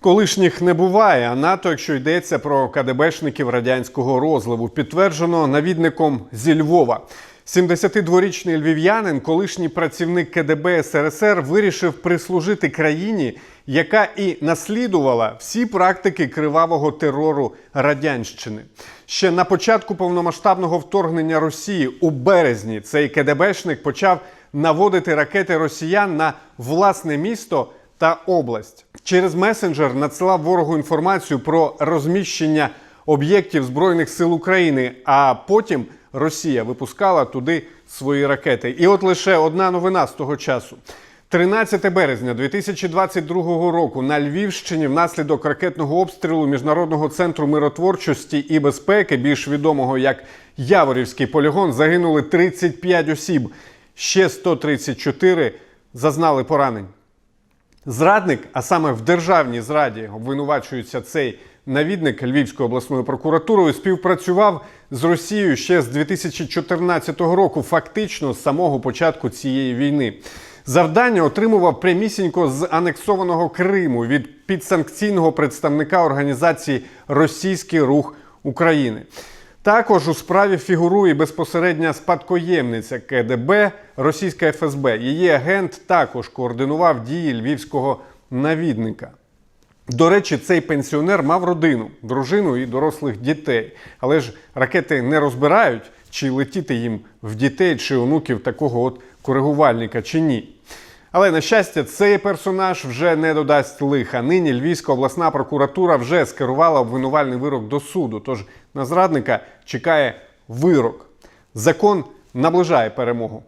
Колишніх не буває, а НАТО, якщо йдеться про КДБшників радянського розливу, підтверджено навідником зі Львова. 72-річний львів'янин, колишній працівник КДБ СРСР, вирішив прислужити країні, яка і наслідувала всі практики кривавого терору радянщини. Ще на початку повномасштабного вторгнення Росії у березні цей КДБшник почав наводити ракети росіян на власне місто та область. Через месенджер надсилав ворогу інформацію про розміщення об'єктів Збройних сил України, а потім Росія випускала туди свої ракети. І от лише одна новина з того часу. 13 березня 2022 року на Львівщині внаслідок ракетного обстрілу Міжнародного центру миротворчості і безпеки, більш відомого як Яворівський полігон, загинули 35 осіб. Ще 134 зазнали поранень. Зрадник, а саме в державній зраді обвинувачується цей навідник Львівської обласної прокуратурою, співпрацював з Росією ще з 2014 року, фактично з самого початку цієї війни. Завдання отримував прямісінько з анексованого Криму від підсанкційного представника організації Російський рух України. Також у справі фігурує безпосередня спадкоємниця КДБ російська ФСБ. Її агент також координував дії львівського навідника. До речі, цей пенсіонер мав родину, дружину і дорослих дітей. Але ж ракети не розбирають, чи летіти їм в дітей чи онуків такого от коригувальника, чи ні. Але на щастя, цей персонаж вже не додасть лиха. Нині Львівська обласна прокуратура вже скерувала обвинувальний вирок до суду. Тож на зрадника чекає вирок. Закон наближає перемогу.